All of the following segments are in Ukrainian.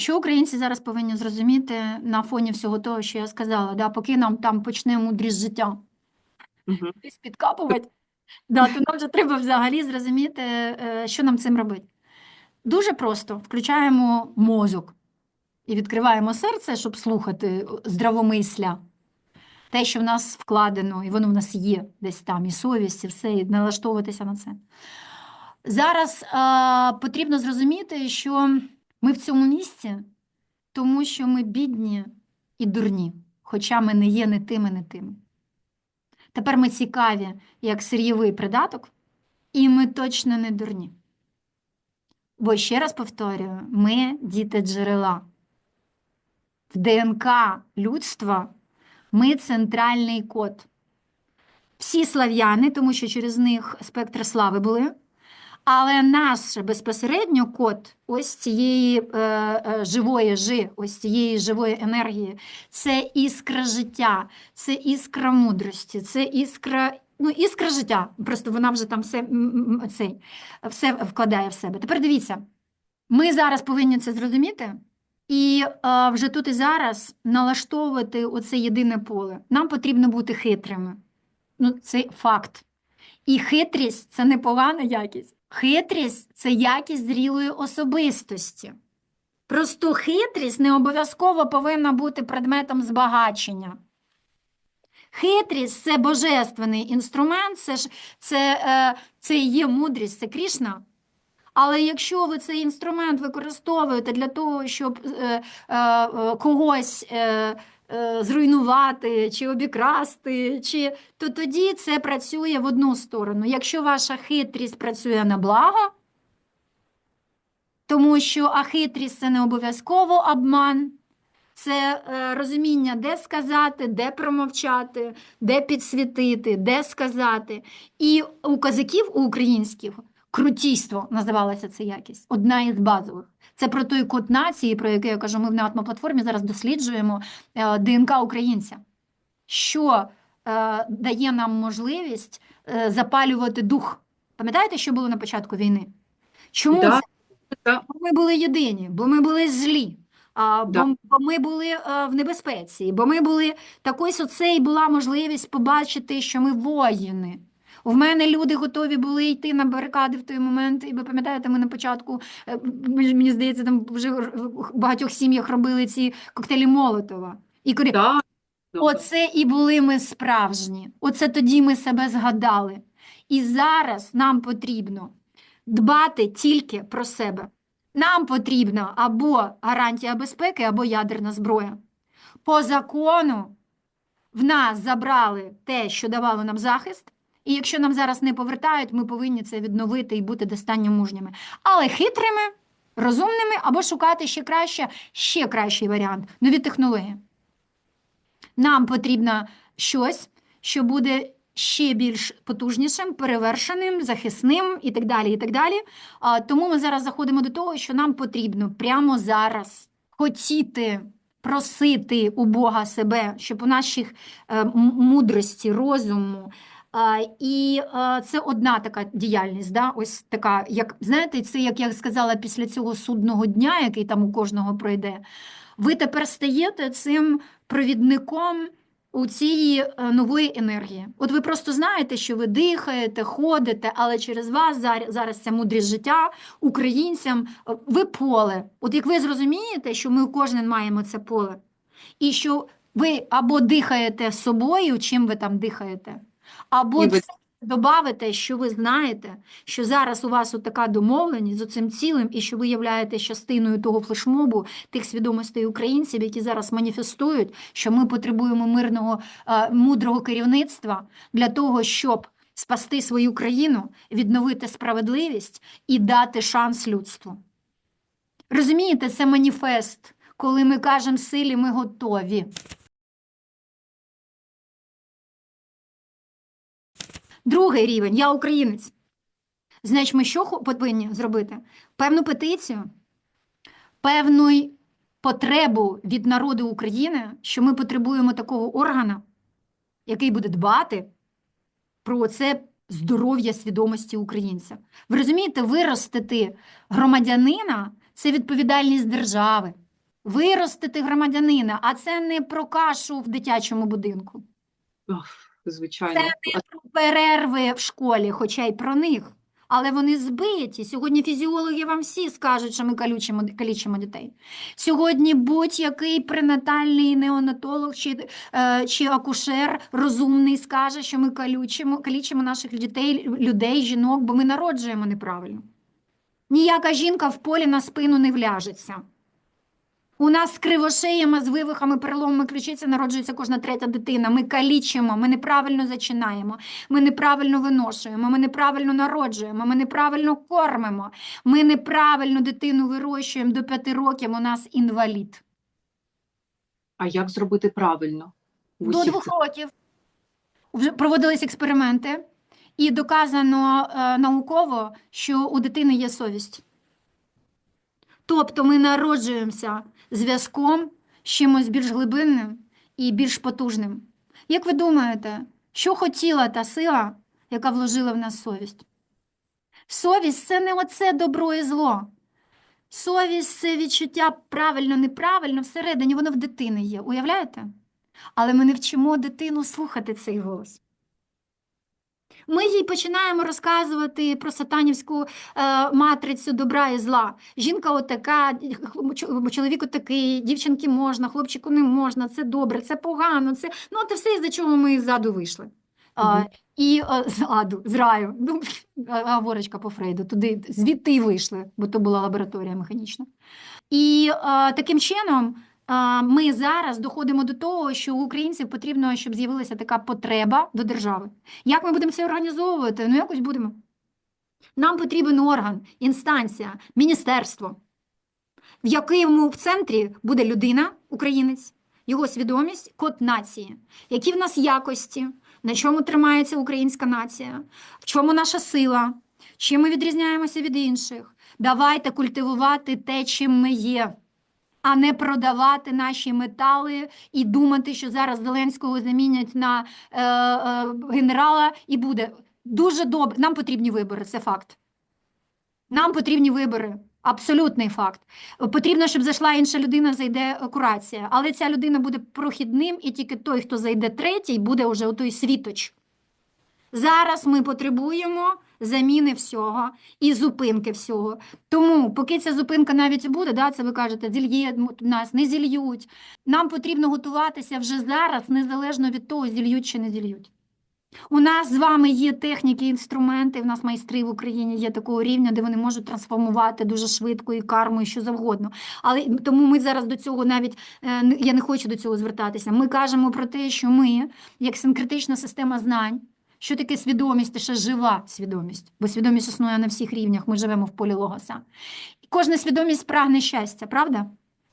Що українці зараз повинні зрозуміти на фоні всього того, що я сказала, да, поки нам там почне мудрість життя десь підкапувати, да, то нам вже треба взагалі зрозуміти, е, що нам цим робити. Дуже просто включаємо мозок і відкриваємо серце, щоб слухати здравомисля. Те, що в нас вкладено, і воно в нас є десь там, і совість, і все, і налаштовуватися на це. Зараз а, потрібно зрозуміти, що ми в цьому місці, тому що ми бідні і дурні, хоча ми не є не тими, не тими. Тепер ми цікаві як сир'євий придаток, і ми точно не дурні. Бо ще раз повторюю, ми діти джерела. В ДНК людства ми центральний код. Всі слав'яни, тому що через них спектри слави були. Але наш безпосередньо код ось цієї е, е, живої жи, ось цієї живої енергії, це іскра життя, це іскра мудрості, це іскра, ну, іскра життя. Просто вона вже там все, м, все вкладає в себе. Тепер дивіться, ми зараз повинні це зрозуміти. І е, вже тут і зараз налаштовувати оце єдине поле. Нам потрібно бути хитрими. Ну, це факт. І хитрість це не погана якість. Хитрість це якість зрілої особистості. Просто хитрість не обов'язково повинна бути предметом збагачення. Хитрість це божественний інструмент, це, ж, це, е, це є мудрість, це Крішна. Але якщо ви цей інструмент використовуєте для того, щоб е, е, е, когось е, зруйнувати чи обікрасти, чи, то тоді це працює в одну сторону. Якщо ваша хитрість працює на благо, тому що а хитрість це не обов'язково обман, це е, розуміння, де сказати, де промовчати, де підсвітити, де сказати. І у козаків, у українських, крутійство називалася ця якість, одна із базових. Це про той код нації, про який я кажу, ми в неатмоплатформі зараз досліджуємо е, ДНК українця, що е, дає нам можливість е, запалювати дух. Пам'ятаєте, що було на початку війни? Чому Да, це? да. Бо ми були єдині, бо ми були злі, а, бо, Да. бо ми були е, в небезпеці, бо ми були так ось оце і була можливість побачити, що ми воїни. У мене люди готові були йти на барикади в той момент. І ви пам'ятаєте, ми на початку, е, мені здається, там вже в багатьох сім'ях робили ці коктейлі Молотова. І корі- Да. Оце і були ми справжні. Оце тоді ми себе згадали. І зараз нам потрібно дбати тільки про себе. Нам потрібна або гарантія безпеки, або ядерна зброя. По закону в нас забрали те, що давало нам захист, і якщо нам зараз не повертають, ми повинні це відновити і бути достатньо мужніми. Але хитрими, розумними, або шукати ще краще, ще кращий варіант нові технології. Нам потрібно щось, що буде ще більш потужнішим, перевершеним, захисним і так далі. І так далі. Тому ми зараз заходимо до того, що нам потрібно прямо зараз хотіти просити у Бога себе, щоб у наших е, мудрості, розуму. І це одна така діяльність, да? ось така, як знаєте, це як я сказала після цього судного дня, який там у кожного пройде. Ви тепер стаєте цим провідником у цієї е, нової енергії. От ви просто знаєте, що ви дихаєте, ходите, але через вас зараз ця мудрість життя українцям, е, ви поле. От як ви зрозумієте, що ми кожен маємо це поле, і що ви або дихаєте собою, чим ви там дихаєте, або І ви- це добавите, що ви знаєте, що зараз у вас от така домовленість з цим цілим, і що ви являєтесь частиною того флешмобу, тих свідомостей українців, які зараз маніфестують, що ми потребуємо мирного, е, мудрого керівництва для того, щоб спасти свою країну, відновити справедливість і дати шанс людству. Розумієте, це маніфест, коли ми кажемо силі, ми готові. Другий рівень я українець. Значить, ми що повинні зробити? Певну петицію, певну потребу від народу України, що ми потребуємо такого органа, який буде дбати про це здоров'я свідомості українця. Ви розумієте, виростити громадянина це відповідальність держави. виростити громадянина, а це не про кашу в дитячому будинку. Звичайно. А про перерви в школі, хоча й про них. Але вони збиті. Сьогодні фізіологи вам всі скажуть, що ми калічимо, калічимо дітей. Сьогодні будь-який пренатальний неонатолог чи, е, чи акушер розумний скаже, що ми калючимо, калічимо наших дітей, людей, жінок, бо ми народжуємо неправильно. Ніяка жінка в полі на спину не вляжеться. У нас з кривошеями, з вивихами, переломами ключиці народжується кожна третя дитина. Ми калічимо, ми неправильно зачинаємо, ми неправильно виношуємо, ми неправильно народжуємо, ми неправильно кормимо, ми неправильно дитину вирощуємо до п'яти років. У нас інвалід. а як зробити правильно? До двох років вже проводились експерименти, і доказано е, науково, що у дитини є совість. Тобто ми народжуємося зв'язком з чимось більш глибинним і більш потужним. Як ви думаєте, що хотіла та сила, яка вложила в нас совість? Совість це не оце добро і зло. Совість це відчуття правильно-неправильно всередині, воно в дитини є. Уявляєте? Але ми не вчимо дитину слухати цей голос. Ми їй починаємо розказувати про сатанівську е, матрицю добра і зла. Жінка отака, чо- чоловік отакий, дівчинки можна, хлопчику не можна, це добре, це погано, це ну це все, із-за чого ми з аду вийшли. А, і е, з аду, з раю, ну, говорочка по Фрейду, туди, звідти і вийшли, бо то була лабораторія механічна. І е, таким чином ми зараз доходимо до того, що у українців потрібно, щоб з'явилася така потреба до держави. Як ми будемо це організовувати? Ну, якось будемо. Нам потрібен орган, інстанція, міністерство, в якому в центрі буде людина, українець, його свідомість, код нації, які в нас якості, на чому тримається українська нація, в чому наша сила, чим ми відрізняємося від інших. Давайте культивувати те, чим ми є, а не продавати наші метали і думати, що зараз Зеленського замінять на е, е, генерала і буде. Дуже добре. Нам потрібні вибори, це факт. Нам потрібні вибори. Абсолютний факт. Потрібно, щоб зайшла інша людина, зайде курація. Але ця людина буде прохідним, і тільки той, хто зайде третій, буде вже отой світоч. Зараз ми потребуємо заміни всього і зупинки всього. Тому, поки ця зупинка навіть буде, да, це ви кажете, зільє нас, не зільють. Нам потрібно готуватися вже зараз, незалежно від того, зільють чи не зільють. У нас з вами є техніки, інструменти, в нас майстри в Україні є такого рівня, де вони можуть трансформувати дуже швидко і карму, і що завгодно. Але тому ми зараз до цього навіть е, я не хочу до цього звертатися. Ми кажемо про те, що ми, як синкретична система знань, що таке свідомість, це ще жива свідомість, бо свідомість існує на всіх рівнях, ми живемо в полі логоса. Кожна свідомість прагне щастя, правда?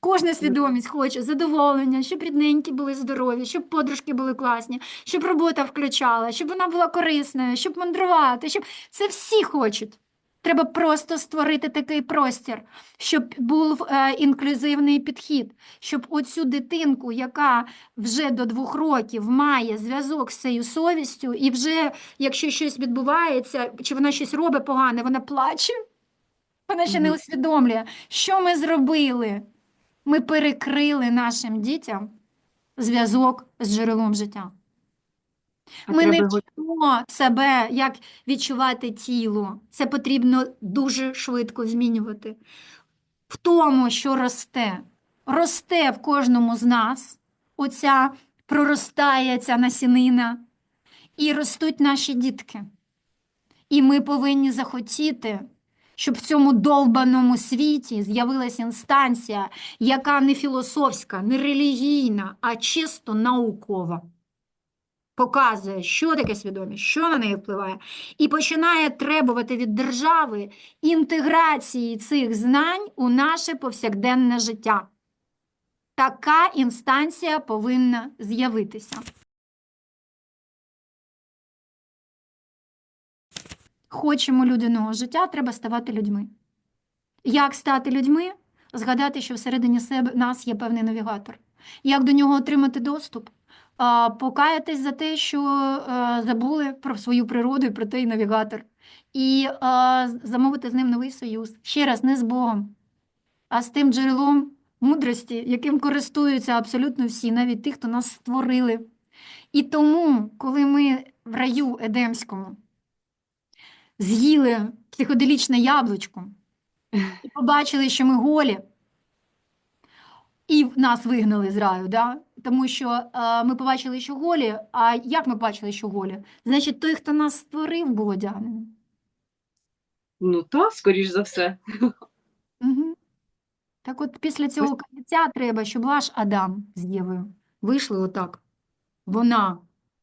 Кожна свідомість хоче задоволення, щоб рідненькі були здорові, щоб подружки були класні, щоб робота включала, щоб вона була корисною, щоб мандрувати, щоб це всі хочуть. Треба просто створити такий простір, щоб був е, інклюзивний підхід, щоб оцю дитинку, яка вже до двох років має зв'язок з цією совістю, і вже якщо щось відбувається, чи вона щось робить погане, вона плаче, вона ще не усвідомлює, що ми зробили. Ми перекрили нашим дітям зв'язок з джерелом життя. Ми не вчимо себе, як відчувати тіло. Це потрібно дуже швидко змінювати. В тому, що росте. Росте в кожному з нас, оця проростає ця насінина, і ростуть наші дітки. І ми повинні захотіти, щоб в цьому довбаному світі з'явилася інстанція, яка не філософська, не релігійна, а чисто наукова. Показує, що таке свідомість, що на неї впливає, і починає требувати від держави інтеграції цих знань у наше повсякденне життя. Така інстанція повинна з'явитися. Хочемо людяного життя, треба ставати людьми. Як стати людьми? Згадати, що всередині себе нас є певний навігатор. Як до нього отримати доступ? Покаятись за те, що е, забули про свою природу і про той навігатор. І замовити з ним новий союз. Ще раз, не з Богом, а з тим джерелом мудрості, яким користуються абсолютно всі, навіть ті, хто нас створили. І тому, коли ми в раю Едемському з'їли психоделічне яблучко і побачили, що ми голі, і нас вигнали з раю, да? тому що е, ми побачили, що голі. А як ми побачили, що голі? Значить, той, хто нас створив, був одягнений. Ну та, скоріш за все. Угу. Так от після цього каяття треба, щоб ваш Адам з Євою вийшли отак. Вона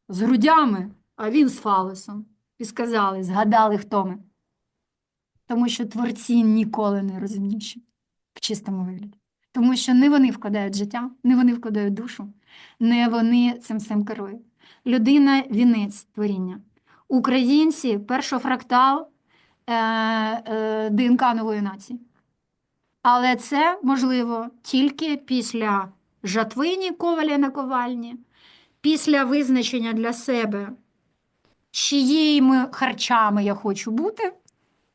з грудями, а він з фалосом. І сказали, згадали, хто ми. Тому що творці ніколи не розумніші в чистому вигляді. Тому що не вони вкладають життя, не вони вкладають душу, не вони цим всім керують. Людина – вінець творіння. Українці – першофрактал е, е, ДНК нової нації. Але це можливо тільки після жатвині коваля на ковальні, після визначення для себе, чиїми харчами я хочу бути.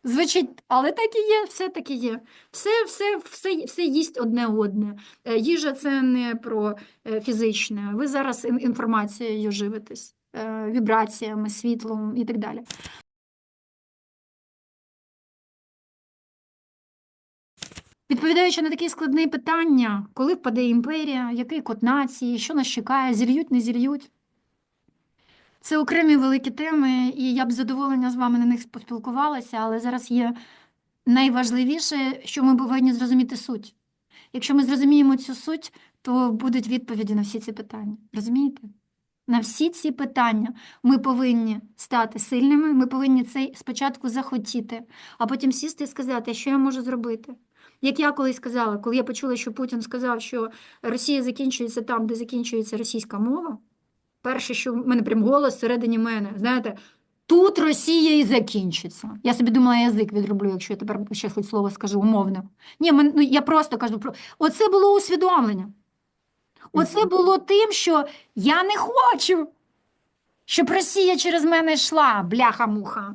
Звучить, але так і є, все таки є. Все, все, все, все їсть одне одне. Е, Їжа це не про е, фізичне. Ви зараз інформацією живитесь, е, вібраціями, світлом і так далі. Відповідаючи на такі складні питання, коли впаде імперія, який код нації, що нас чекає, зільють, не зільють. Це окремі великі теми, і я б задоволення з вами на них поспілкувалася, але зараз є найважливіше, що ми повинні зрозуміти суть. Якщо ми зрозуміємо цю суть, то будуть відповіді на всі ці питання. Розумієте? На всі ці питання ми повинні стати сильними, ми повинні це спочатку захотіти, а потім сісти і сказати, що я можу зробити. Як я колись сказала, коли я почула, що Путін сказав, що Росія закінчується там, де закінчується російська мова, перше, що в мене прям голос всередині мене, знаєте, тут Росія і закінчиться. Я собі думала, я язик відроблю, якщо я тепер ще хоч слово скажу умовно. Ні, мен- ну, я просто кажу про оце було усвідомлення. Оце було тим, що я не хочу, щоб Росія через мене йшла, бляха-муха.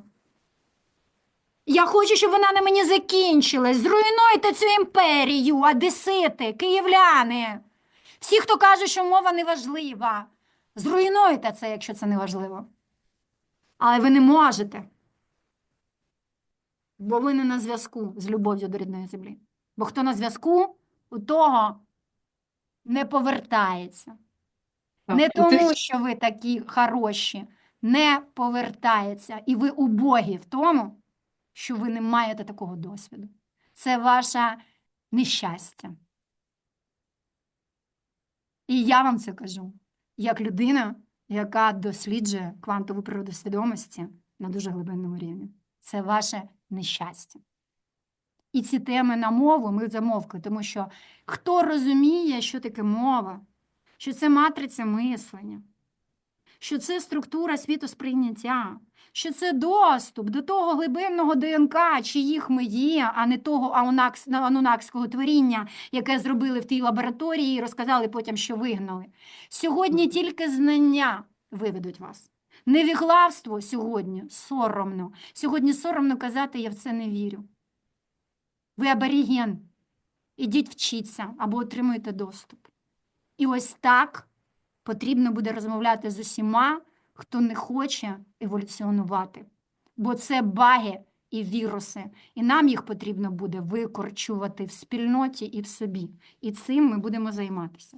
Я хочу, щоб вона на мені закінчилась. Зруйнуйте цю імперію, одесити, київляни. Всі, хто каже, що мова не важлива. Зруйнуйте це, якщо це не важливо. Але ви не можете. Бо ви не на зв'язку з любов'ю до рідної землі. Бо хто на зв'язку, у того не повертається. Так, Не ну, ти тому, що ви такі хороші, не повертається. І ви убогі в тому, що ви не маєте такого досвіду. Це ваше нещастя. І я вам це кажу, як людина, яка досліджує квантову природу свідомості на дуже глибинному рівні. Це ваше нещастя. І ці теми на мову ми замовкли, тому що хто розуміє, що таке мова, що це матриця мислення, що це структура світосприйняття, що це доступ до того глибинного ДНК, чиїх ми є, а не того анунакського творіння, яке зробили в тій лабораторії і розказали потім, що вигнали. Сьогодні тільки знання виведуть вас. Невіглавство сьогодні соромно. Сьогодні соромно казати, я в це не вірю. Ви аборіген. Ідіть вчіться або отримуйте доступ. І ось так потрібно буде розмовляти з усіма, хто не хоче еволюціонувати. Бо це баги і віруси, і нам їх потрібно буде викорчувати в спільноті і в собі. І цим ми будемо займатися.